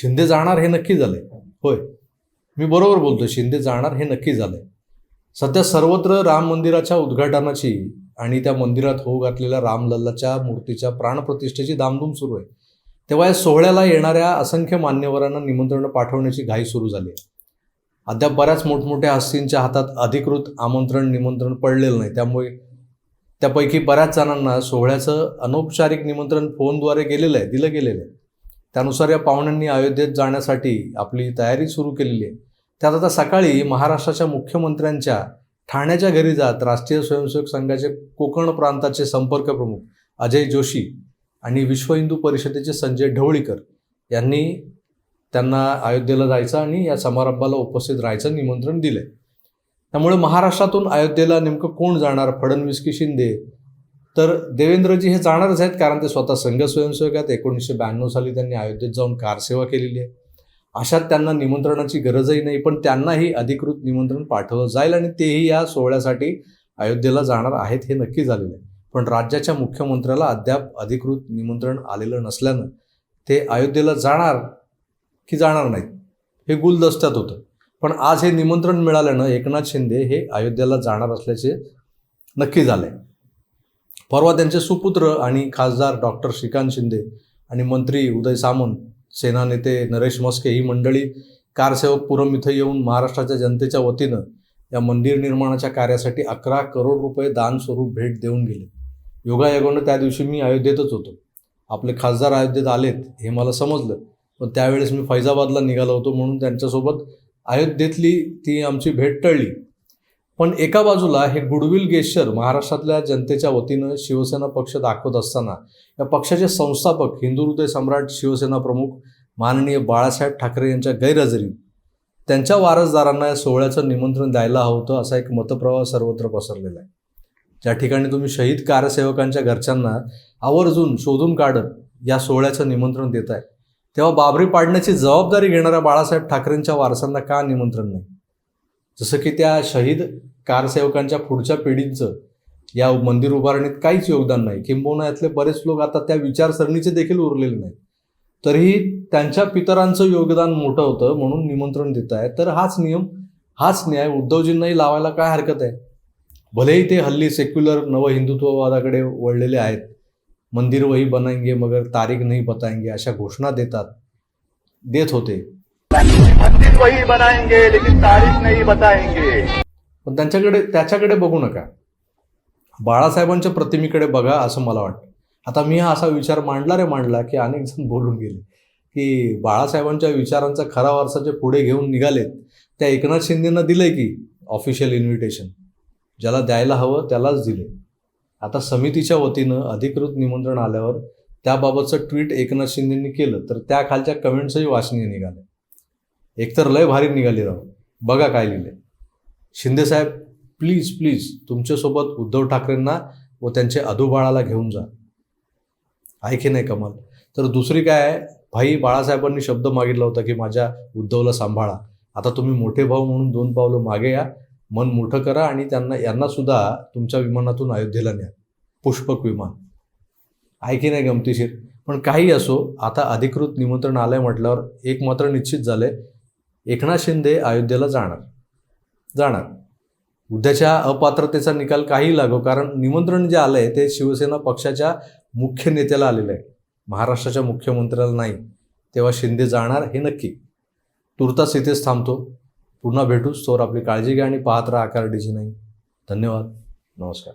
शिंदे जाणार हे नक्की झालंय. होय. मी बरोबर बोलतोय शिंदे जाणार हे नक्की झालंय. सध्या सर्वत्र राम मंदिराच्या उद्घाटनाची आणि त्या मंदिरात होऊ घातलेल्या रामलल्लाच्या मूर्तीच्या प्राणप्रतिष्ठेची दामधूम सुरू आहे. तेव्हा या सोहळ्याला येणाऱ्या असंख्य मान्यवरांना निमंत्रण पाठवण्याची घाई सुरू झाली आहे. अद्याप बऱ्याच मोठमोठ्या हस्तींच्या हातात अधिकृत आमंत्रण निमंत्रण पडलेलं नाही. त्यामुळे त्यापैकी बऱ्याच जणांना सोहळ्याचं अनौपचारिक निमंत्रण फोनद्वारे गेलेलं आहे दिलं गेलेलं आहे. त्यानुसार या पाहुण्यांनी अयोध्येत जाण्यासाठी आपली तयारी सुरू केलेली आहे. त्यात आता सकाळी महाराष्ट्राच्या मुख्यमंत्र्यांच्या ठाण्याच्या घरी जात राष्ट्रीय स्वयंसेवक संघाचे कोकण प्रांताचे संपर्क प्रमुख अजय जोशी आणि विश्व हिंदू परिषदेचे संजय ढवळीकर यांनी त्यांना अयोध्येला जायचं आणि या समारंभाला उपस्थित राहायचं निमंत्रण दिलं त्यामुळे महाराष्ट्रातून अयोध्येला नेमकं कोण जाणार? फडणवीस की शिंदे? तर देवेंद्रजी हे जाणारच आहेत कारण ते स्वतः संघ स्वयंसेवक आहेत. एकोणीसशे ब्याण्णव साली त्यांनी अयोध्येत जाऊन कारसेवा केलेली आहे. अशात त्यांना निमंत्रणाची गरजही नाही पण त्यांनाही अधिकृत निमंत्रण पाठवलं जाईल आणि तेही या सोहळ्यासाठी अयोध्येला जाणार आहेत हे नक्की झालेलं आहे. पण राज्याच्या मुख्यमंत्र्याला अद्याप अधिकृत निमंत्रण आलेलं नसल्यानं ते अयोध्येला जाणार की जाणार नाहीत हे गुलदस्त्यात होतं. पण आज हे निमंत्रण मिळाल्यानं एकनाथ शिंदे हे अयोध्येला जाणार असल्याचे नक्की झाले परवा त्यांचे सुपुत्र आणि खासदार डॉक्टर श्रीकांत शिंदे आणि मंत्री उदय सामंत सेना नेते नरेश मस्के ही मंडळी कारसेवक पुरम इथं येऊन महाराष्ट्राच्या जनतेच्या वतीनं या मंदिर निर्माणाच्या कार्यासाठी अकरा करोड रुपये दान स्वरूप भेट देऊन गेले. योगायोगानं त्या दिवशी मी अयोध्येतच होतो. आपले खासदार अयोध्येत आलेत हे मला समजलं. पण त्यावेळेस मी फैजाबादला निघालो होतो म्हणून त्यांच्यासोबत अयोध्येतली ती आमची भेट टळली. पण एका बाजूला हे गुडविल गेश्चर महाराष्ट्रातल्या जनतेच्या वतीनं शिवसेना पक्ष दाखवत असताना या पक्षाचे संस्थापक हिंदू हृदय सम्राट शिवसेना प्रमुख माननीय बाळासाहेब ठाकरे यांच्या गैरहजेरीत त्यांच्या वारसदारांना या सोहळ्याचं निमंत्रण द्यायला हवं होतं असा एक मतप्रवाह सर्वत्र पसरलेला आहे. ज्या ठिकाणी तुम्ही शहीद कारसेवकांच्या घरच्यांना आवर्जून शोधून काढत या सोहळ्याचं निमंत्रण देत आहे तेव्हा बाबरी पाडण्याची जबाबदारी घेणाऱ्या बाळासाहेब ठाकरेंच्या वारसांना का निमंत्रण नाही? जसं की त्या शहीद कारसेवकांच्या पुढच्या पिढींचं या मंदिर उभारणीत काहीच योगदान नाही. किंबहुना यातले बरेच लोक आता त्या विचारसरणीचे देखील उरलेले नाहीत. तरीही त्यांच्या पितरांचं योगदान मोठं होतं म्हणून निमंत्रण देत आहे तर हाच नियम हाच न्याय उद्धवजींनाही लावायला काय हरकत आहे? भलेही ते हल्ली सेक्युलर नव हिंदुत्ववादाकडे वळलेले आहेत. मंदिर वही बनाएंगे मगर तारीख नाही बताएंगे अशा घोषणा देतात देत होते. मंदिर वही बनाएंगे लेकिन तारीख नाही बताएंगे। पण त्यांच्याकडे त्याच्याकडे बघू नका. बाळासाहेबांच्या प्रतिमेकडे बघा असं मला वाटतं. आता मी हा असा विचार मांडला रे मांडला की अनेक जण बोलून गेले की बाळासाहेबांच्या विचारांचा खरा वारसा जे पुढे घेऊन निघालेत त्या एकनाथ शिंदेना दिलंय की ऑफिशियल इन्व्हिटेशन ज्याला द्यायला हवं त्यालाच दिले आता समितीच्या वतीनं अधिकृत निमंत्रण आल्यावर त्याबाबतचं ट्विट एकनाथ शिंदेंनी केलं तर त्या खालच्या कमेंट्सही वाचनीय निघाले एकतर लय भारी निघाली राव. बघा काय लिहिले शिंदेसाहेब प्लीज प्लीज तुमच्यासोबत उद्धव ठाकरेंना व त्यांच्या अधुबाळाला घेऊन जा. आहे की नाही कमाल? तर दुसरी काय आहे? भाई बाळासाहेबांनी शब्द मागितला होता की माझ्या उद्धवला सांभाळा. आता तुम्ही मोठे भाऊ म्हणून दोन पावलं मागे या. मन मोठं करा आणि त्यांना यांनासुद्धा तुमच्या विमानातून अयोध्येला न्या. पुष्पक विमान. आहे की नाही गमतीशीर? पण काही असो आता अधिकृत निमंत्रण आलंय म्हटल्यावर एक मात्र निश्चित झालंय. एकनाथ शिंदे अयोध्येला जाणार. जाणार. उद्याच्या अपात्रतेचा निकाल काही लागो कारण निमंत्रण जे आलं आहे ते शिवसेना पक्षाच्या मुख्य नेत्याला आलेलं आहे. महाराष्ट्राच्या मुख्यमंत्र्याला नाही. तेव्हा शिंदे जाणार हे नक्की. तुर्तास इथेच थांबतो. पुन्हा भेटूच तोवर आपली काळजी घ्या आणि पाहत राहा आकार डीजी नाही धन्यवाद. नमस्कार.